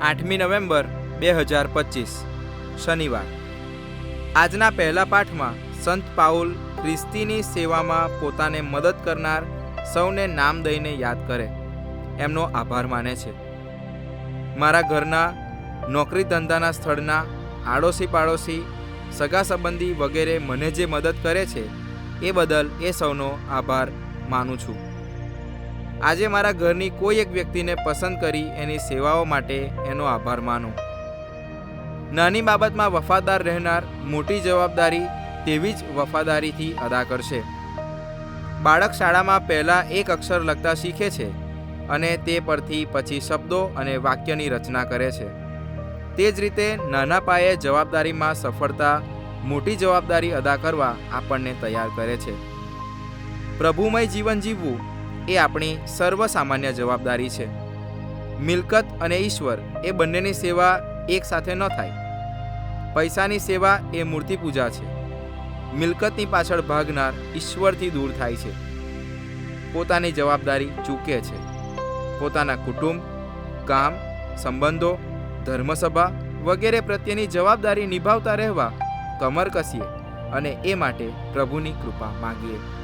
આઠમી નવેમ્બર બે હજાર પચીસ, શનિવાર. આજના પહેલા પાઠમાં સંત પાઉલ ખ્રિસ્તીની સેવામાં પોતાને મદદ કરનાર સૌને નામ દઈને યાદ કરે. એમનો આભાર માને છે. મારા ઘરના નોકરી ધંધાના સ્થળના આડોશી પાડોશી સગા સંબંધી વગેરે મને જે મદદ કરે છે, એ બદલ એ સૌનો આભાર માનું છું. આજે મારા ઘરની કોઈ એક વ્યક્તિને પસંદ કરી એની સેવાઓ માટે એનો આભાર માનો. નાની બાબતમાં વફાદાર રહેનાર મોટી જવાબદારી તેવી જ વફાદારીથી અદા કરશે. બાળક શાળામાં પહેલાં એક અક્ષર લખતા શીખે છે અને તે પરથી પછી શબ્દો અને વાક્યની રચના કરે છે. તે જ રીતે નાના પાયે જવાબદારીમાં સફળતા, મોટી જવાબદારી અદા કરવા આપણને તૈયાર કરે છે. પ્રભુમય જીવન જીવવું એ આપણી સર્વસામાન્ય જવાબદારી છે. મિલકત અને ઈશ્વર એ બંનેની સેવા એક સાથે ન થાય. પૈસાની સેવા એ મૂર્તિ પૂજા છે. મિલકતની પાછળ ભાગનાર ઈશ્વરથી દૂર થાય છે. પોતાની જવાબદારી ચૂકે છે. પોતાના કુટુંબ, કામ, સંબંધો, ધર્મસભા વગેરે પ્રત્યેની જવાબદારી નિભાવતા રહેવા કમર કસીએ અને એ માટે પ્રભુની કૃપા માંગીએ.